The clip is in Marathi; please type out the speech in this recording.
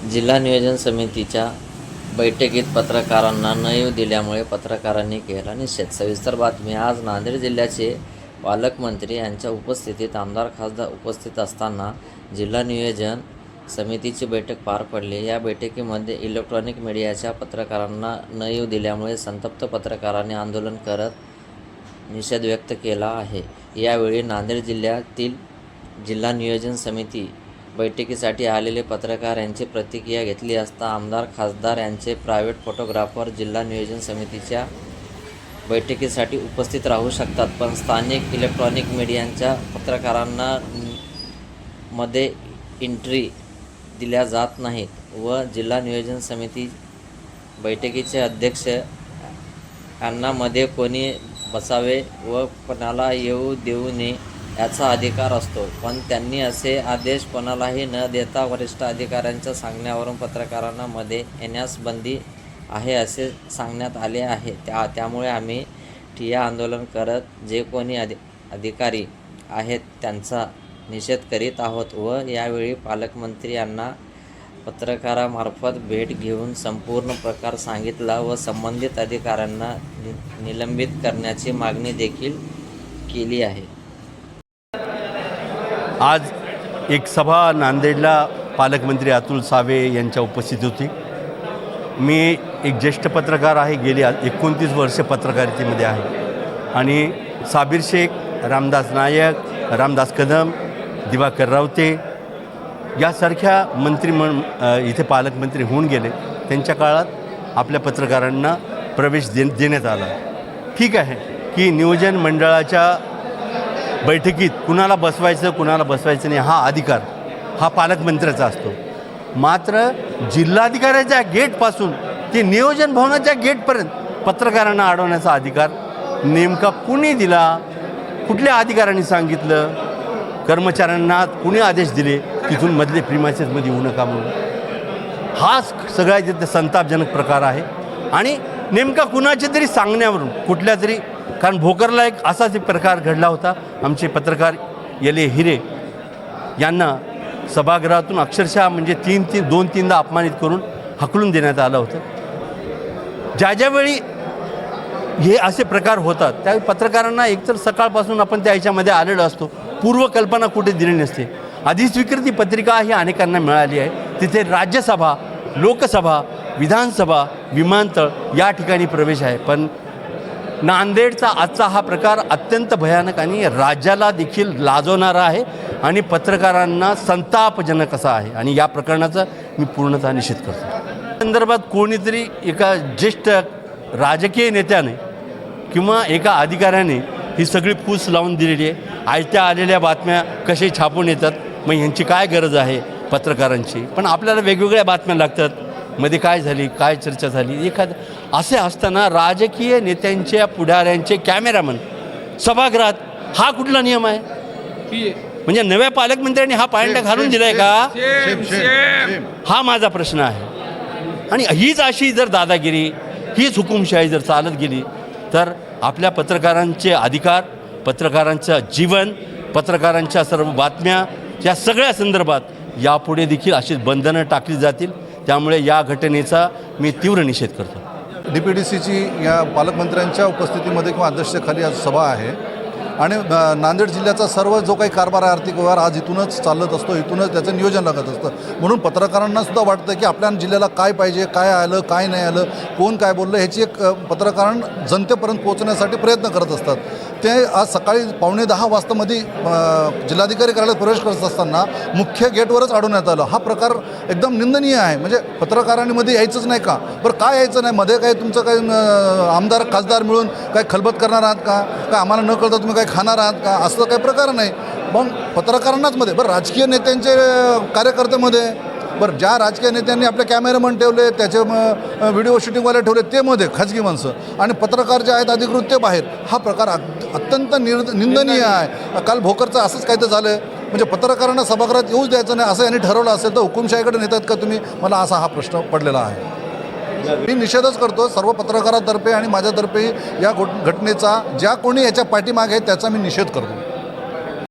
जिल्हा नियोजन समितीच्या बैठकीत पत्रकारांना न येऊ दिल्यामुळे पत्रकारांनी केला निषेध. सविस्तर बातमी आज नांदेड जिल्ह्याचे पालकमंत्री यांच्या उपस्थितीत आमदार खासदार उपस्थित असताना जिल्हा नियोजन समितीची बैठक पार पडली. या बैठकीमध्ये इलेक्ट्रॉनिक मीडियाच्या पत्रकारांना न येऊ दिल्यामुळे संतप्त पत्रकारांनी आंदोलन करत निषेध व्यक्त केला आहे. यावेळी नांदेड जिल्ह्यातील जिल्हा नियोजन समिती बैठकीसाठी आलेले पत्रकार यांची प्रतिक्रिया घेतली असता आमदार खासदार यांचे प्रायव्हेट फोटोग्राफर जिल्हा नियोजन समितीच्या बैठकीसाठी उपस्थित राहू शकतात. पण स्थानिक इलेक्ट्रॉनिक मीडियांच्या पत्रकारांना मध्ये एंट्री दिल्या जात नाहीत व जिल्हा नियोजन समिती बैठकीचे अध्यक्ष यांना मध्ये कोणी बसावे व कोणाला येऊ देऊ नये याचा अधिकार असतो. पण त्यांनी असे आदेश कोणालाही न देता वरिष्ठ अधिकाऱ्यांच्या सांगण्यावरून पत्रकारांना मध्ये येण्यास बंदी आहे असे सांगण्यात आले आहे. त्या त्यामुळे आम्ही ठिया आंदोलन करत जे कोणी अधि अधिकारी आहेत त्यांचा निषेध करीत आहोत व यावेळी पालकमंत्री यांना पत्रकारामार्फत भेट घेऊन संपूर्ण प्रकार सांगितला व संबंधित अधिकाऱ्यांना नि निलंबित करण्याची मागणी देखील केली आहे. आज एक सभा नांदेडला पालकमंत्री अतुल सावे यांच्या उपस्थित होती. मी एक ज्येष्ठ पत्रकार आहे गेली एकोणतीस वर्ष पत्रकारितेमध्ये आहे. आणि साबीर शेख रामदास नायक रामदास कदम दिवाकर रावते यासारख्या मंत्री म्हण इथे पालकमंत्री होऊन गेले. त्यांच्या काळात आपल्या पत्रकारांना प्रवेश दे देण्यात आला. ठीक आहे की नियोजन मंडळाच्या बैठकीत कुणाला बसवायचं कुणाला बसवायचं नाही हा अधिकार हा पालकमंत्र्याचा असतो. मात्र जिल्हाधिकाऱ्याच्या गेटपासून ते नियोजन भवनाच्या गेटपर्यंत पत्रकारांना अडवण्याचा अधिकार नेमका कुणी दिला? कुठल्या अधिकाऱ्यांनी सांगितलं? कर्मचाऱ्यांना कुणी आदेश दिले? तिथून मधले प्रिमायसेसमध्ये येऊ नका म्हणून. हा सगळ्यात संतापजनक प्रकार आहे. आणि नेमका कुणाच्या तरी सांगण्यावरून कुठल्या तरी कारण भोकरला एक असाच एक प्रकार घडला होता आमचे पत्रकार येले हिरे यांना सभागृहातून अक्षरशः म्हणजे तीन तीन दोन तीनदा अपमानित करून हकलून देण्यात आलं होतं. ज्या ज्यावेळी हे असे प्रकार होतात त्या पत्रकारांना एकतर सकाळपासून आपण त्या ह्याच्यामध्ये आलेलो असतो पूर्वकल्पना कुठे दिली नसते. अधिस्वीकृती पत्रिका ही अनेकांना मिळाली आहे. तिथे राज्यसभा लोकसभा विधानसभा विमानतळ या ठिकाणी प्रवेश आहे. पण नांदेडचा आजचा हा प्रकार अत्यंत भयानक आणि राज्याला देखील लाजवणारा आहे आणि पत्रकारांना संतापजनक असा आहे. आणि या प्रकरणाचा मी पूर्णतः निषेध करतो. संदर्भात कोणीतरी एका ज्येष्ठ राजकीय नेत्याने किंवा एका अधिकाऱ्याने ही सगळी फूस लावून दिलेली आहे. आयत्या आलेल्या बातम्या कसे छापून येतात? मग ह्यांची काय गरज आहे पत्रकारांची? पण आपल्याला वेगवेगळ्या बातम्या लागतात. मध्ये काय झाली काय चर्चा झाली? एखाद असे असताना राजकीय नेत्यांच्या पुढाऱ्यांचे कॅमेरामन सभागृहात हा कुठला नियम आहे? म्हणजे नव्या पालकमंत्र्यांनी हा पायंडा घालून दिलाय का? हा माझा प्रश्न आहे. आणि हीच अशी जर दादागिरी हीच हुकुमशाही जर चालत गेली तर आपल्या पत्रकारांचे अधिकार पत्रकारांचं जीवन पत्रकारांच्या सर्व बातम्या या सगळ्या संदर्भात यापुढे देखील अशी बंधनं टाकली जातील. त्यामुळे या घटनेचा मी तीव्र निषेध करतो. डी पी डी सीची या पालकमंत्र्यांच्या उपस्थितीमध्ये किंवा अध्यक्षतेखाली आज सभा आहे. आणि नांदेड जिल्ह्याचा सर्व जो काही कारभार आहे आर्थिक व्यवहार आज इथूनच चालत असतो इथूनच त्याचं नियोजन लागत असतं. म्हणून पत्रकारांना सुद्धा वाटतं की आपल्या जिल्ह्याला काय पाहिजे काय आलं काय नाही आलं कोण काय बोललं ह्याची एक अ, पत्रकारां जनतेपर्यंत पोहोचण्यासाठी प्रयत्न करत असतात. ते आज सकाळी पावणे दहा वाजता मध्ये जिल्हाधिकारी कार्यालयात प्रवेश करत असताना मुख्य गेटवरच अडवण्यात आलं. हा प्रकार एकदम निंदनीय आहे. म्हणजे पत्रकारांनी मध्ये यायचंच नाही का? बरं काय यायचं नाही? मध्ये काय तुमचं काही आमदार खासदार मिळून काय खलबत करणार आहात का? काय आम्हाला न कळता तुम्ही काय खाणार आहात का? असं काही प्रकार नाही. मग पत्रकारांनाच मध्ये बरं राजकीय नेत्यांचे कार्यकर्त्यामध्ये बरं ज्या राजकीय नेत्यांनी आपले कॅमेरामन ठेवले त्याचे व्हिडिओ शूटिंगवाले ठेवले ते मध्ये खाजगी माणसं. आणि पत्रकार जे आहेत अधिकृत ते बाहेर हा प्रकार अत्यंत निर निंदनीय आहे. काल भोकरचं असंच काही तर झालं म्हणजे पत्रकारांना सभागृहात येऊच द्यायचं नाही असं यांनी ठरवलं असेल तर हुकुमशाहीकडे नेतात का तुम्ही? मला असा हा प्रश्न पडलेला आहे. मी निषेधच करतो सर्व पत्रकारातर्फे आणि माझ्यातर्फे या घट- घटनेचा ज्या कोणी याच्या पाठीमागे आहे त्याचा मी निषेध करतो.